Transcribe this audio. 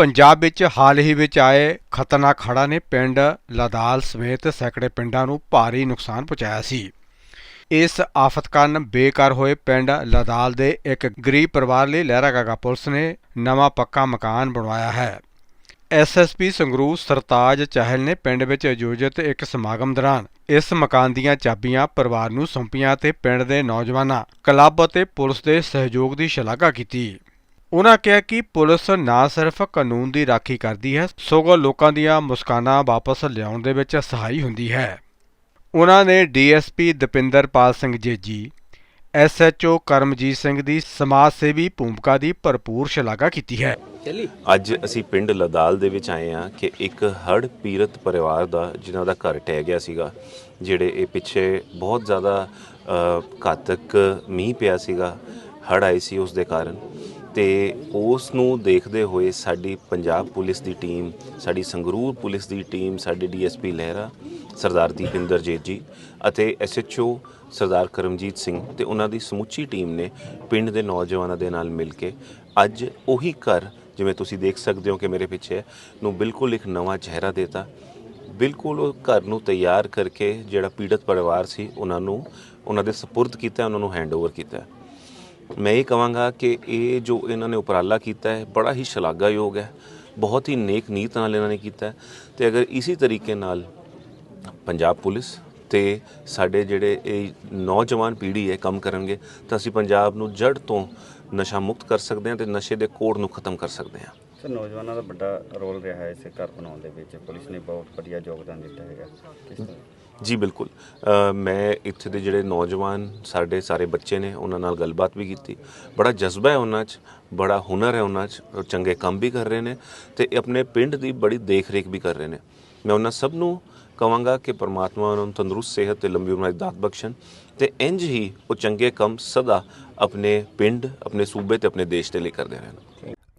ਪੰਜਾਬ ਵਿੱਚ ਹਾਲ ਹੀ ਵਿੱਚ ਆਏ ਖਤਰਨਾਕ ਹੜ੍ਹਾਂ ਨੇ ਪਿੰਡ ਲਦਾਲ ਸਮੇਤ ਸੈਂਕੜੇ ਪਿੰਡਾਂ ਨੂੰ ਭਾਰੀ ਨੁਕਸਾਨ ਪਹੁੰਚਾਇਆ ਸੀ। ਇਸ ਆਫਤ ਕਾਰਨ ਬੇਕਾਰ ਹੋਏ ਪਿੰਡ ਲਦਾਲ ਦੇ ਇੱਕ ਗਰੀਬ ਪਰਿਵਾਰ ਲਈ ਲਹਿਰਾਗਾਗਾ ਪੁਲਿਸ ਨੇ ਨਵਾਂ ਪੱਕਾ ਮਕਾਨ ਬਣਵਾਇਆ ਹੈ। ਐਸਐਸਪੀ ਸੰਗਰੂਰ ਸਰਤਾਜ ਚਾਹਲ ਨੇ ਪਿੰਡ ਵਿੱਚ ਆਯੋਜਿਤ ਇੱਕ ਸਮਾਗਮ ਦੌਰਾਨ ਇਸ ਮਕਾਨ ਦੀਆਂ ਚਾਬੀਆਂ ਪਰਿਵਾਰ ਨੂੰ ਸੌਂਪੀਆਂ ਤੇ ਪਿੰਡ ਦੇ ਨੌਜਵਾਨਾਂ, ਕਲੱਬ ਅਤੇ ਪੁਲਿਸ ਦੇ ਸਹਿਯੋਗ ਦੀ ਸ਼ਲਾਘਾ ਕੀਤੀ। ਉਨ੍ਹਾਂ ਕਿਹਾ ਕਿ ਪੁਲਿਸ ਨਾ ਸਿਰਫ ਕਾਨੂੰਨ ਦੀ ਰਾਖੀ ਕਰਦੀ ਹੈ ਸਗੋਂ ਲੋਕਾਂ ਦੀਆਂ ਮੁਸਕਾਨਾਂ ਵਾਪਸ ਲਿਆਉਣ ਦੇ ਵਿੱਚ ਸਹਾਈ ਹੁੰਦੀ ਹੈ। ਉਨ੍ਹਾਂ ਨੇ ਡੀਐਸਪੀ ਦਪਿੰਦਰਪਾਲ ਸਿੰਘ ਜੇਜੀ ਐਸਐਚਓ ਕਰਮਜੀਤ ਸਿੰਘ ਦੀ ਸਮਾਜ ਸੇਵੀ ਭੂਮਿਕਾ ਦੀ ਭਰਪੂਰ ਸ਼ਲਾਘਾ ਕੀਤੀ ਹੈ। ਅੱਜ ਅਸੀਂ ਪਿੰਡ ਲਦਾਲ ਦੇ ਵਿੱਚ ਆਏ ਹਾਂ ਕਿ ਇੱਕ ਹੜ੍ਹ ਪੀੜਤ ਪਰਿਵਾਰ ਦਾ ਜਿਨ੍ਹਾਂ ਦਾ ਘਰ ਟਹਿ ਗਿਆ ਸੀਗਾ ਜਿਹੜੇ ਇਹ ਪਿੱਛੇ ਬਹੁਤ ਜ਼ਿਆਦਾ ਘਾਤਕ ਮੀਂਹ ਪਿਆ ਸੀਗਾ ਹੜ੍ਹ ਆਈ ਸੀ ਉਸ ਦੇ ਕਾਰਨ। ਤੇ ਉਸ ਨੂੰ ਦੇਖਦੇ ਹੋਏ ਸਾਡੀ ਪੰਜਾਬ ਪੁਲਿਸ ਦੀ ਟੀਮ, ਸਾਡੀ ਸੰਗਰੂਰ ਪੁਲਿਸ ਦੀ ਟੀਮ, ਸਾਡੇ ਡੀਐਸਪੀ ਲਹਿਰਾ, ਸਰਦਾਰ ਦੀਪਿੰਦਰਜੀਤ ਜੀ ਅਤੇ ਐਸਐਚਓ ਸਰਦਾਰ ਕਰਮਜੀਤ ਸਿੰਘ ਤੇ ਉਹਨਾਂ ਦੀ ਸਮੁੱਚੀ ਟੀਮ ਨੇ ਪਿੰਡ ਦੇ ਨੌਜਵਾਨਾਂ ਦੇ ਨਾਲ ਮਿਲ ਕੇ ਅੱਜ ਉਹੀ ਘਰ ਜਿਵੇਂ ਤੁਸੀਂ ਦੇਖ ਸਕਦੇ ਹੋ ਕਿ ਮੇਰੇ ਪਿੱਛੇ ਨੂੰ ਬਿਲਕੁਲ ਇੱਕ ਨਵਾਂ ਚਿਹਰਾ ਦੇਤਾ। ਬਿਲਕੁਲ ਉਹ ਘਰ ਨੂੰ ਤਿਆਰ ਕਰਕੇ ਜਿਹੜਾ ਪੀੜਤ ਪਰਿਵਾਰ ਸੀ, ਉਹਨਾਂ ਨੂੰ, ਉਹਨਾਂ ਦੇ ਸਪੁਰਦ ਕੀਤਾ, ਉਹਨਾਂ ਨੂੰ ਹੈਂਡਓਵਰ ਕੀਤਾ। ਮੈਂ ਇਹ ਕਹਾਂਗਾ ਕਿ ਇਹ ਜੋ ਇਹਨਾਂ ਨੇ ਉਪਰਾਲਾ ਕੀਤਾ ਹੈ, ਬੜਾ ਹੀ ਸ਼ਲਾਘਾਯੋਗ ਹੈ, ਬਹੁਤ ਹੀ ਨੇਕ ਨੀਤ ਨਾਲ ਇਹਨਾਂ ਨੇ ਕੀਤਾ ਹੈ। ਤੇ ਅਗਰ ਇਸੇ ਤਰੀਕੇ ਨਾਲ ਪੰਜਾਬ ਪੁਲਿਸ ਤੇ ਸਾਡੇ ਜਿਹੜੇ ਇਹ ਨੌਜਵਾਨ ਪੀੜ੍ਹੀ ਹੈ ਕੰਮ ਕਰਨਗੇ, ਤਾਂ ਅਸੀਂ ਪੰਜਾਬ ਨੂੰ ਜੜ ਤੋਂ ਨਸ਼ਾ ਮੁਕਤ ਕਰ ਸਕਦੇ ਹਾਂ ਤੇ ਨਸ਼ੇ ਦੇ ਕੋੜ ਨੂੰ ਖਤਮ ਕਰ ਸਕਦੇ ਹਾਂ। ਸਰ ਨੌਜਵਾਨਾਂ ਦਾ ਵੱਡਾ ਰੋਲ ਰਿਹਾ ਹੈ ਇਸ ਘਰ ਬਣਾਉਣ ਦੇ ਵਿੱਚ। ਪੁਲਿਸ ਨੇ ਬਹੁਤ ਵਧੀਆ ਯੋਗਦਾਨ ਦਿੱਤਾ ਹੈਗਾ। ਕਿਸ ਤਰ੍ਹਾਂ? ਜੀ ਬਿਲਕੁਲ। ਅ, ਮੈਂ ਇੱਥੇ ਦੇ ਜਿਹੜੇ ਨੌਜਵਾਨ ਸਾਡੇ ਸਾਰੇ ਬੱਚੇ ਨੇ ਉਹਨਾਂ ਨਾਲ ਗੱਲਬਾਤ ਵੀ ਕੀਤੀ। ਬੜਾ ਜਜ਼ਬਾ ਹੈ ਉਹਨਾਂ 'ਚ ਬੜਾ ਹੁਨਰ ਹੈ ਉਹਨਾਂ 'ਚ ਉਹ ਚੰਗੇ ਕੰਮ ਵੀ ਕਰ ਰਹੇ ਨੇ ਤੇ ਆਪਣੇ ਪਿੰਡ ਦੀ ਬੜੀ ਦੇਖ-ਰੇਖ ਵੀ ਕਰ ਰਹੇ ਨੇ। ਮੈਂ ਉਹਨਾਂ ਸਭ ਨੂੰ ਕਹਾਂਗਾ ਕਿ ਪਰਮਾਤਮਾ ਉਹਨਾਂ ਨੂੰ ਤੰਦਰੁਸਤ ਸਿਹਤ ਤੇ ਲੰਬੀ ਉਮਰ ਦੀ ਦਾਤ ਬਖਸ਼ਣ ਤੇ ਇੰਜ ਹੀ ਉਹ ਚੰਗੇ ਕੰਮ ਸਦਾ ਆਪਣੇ ਪਿੰਡ ਆਪਣੇ ਸੂਬੇ ਤੇ ਆਪਣੇ ਦੇਸ਼ ਦੇ ਲਈ ਕਰਦੇ ਰਹਿਣ।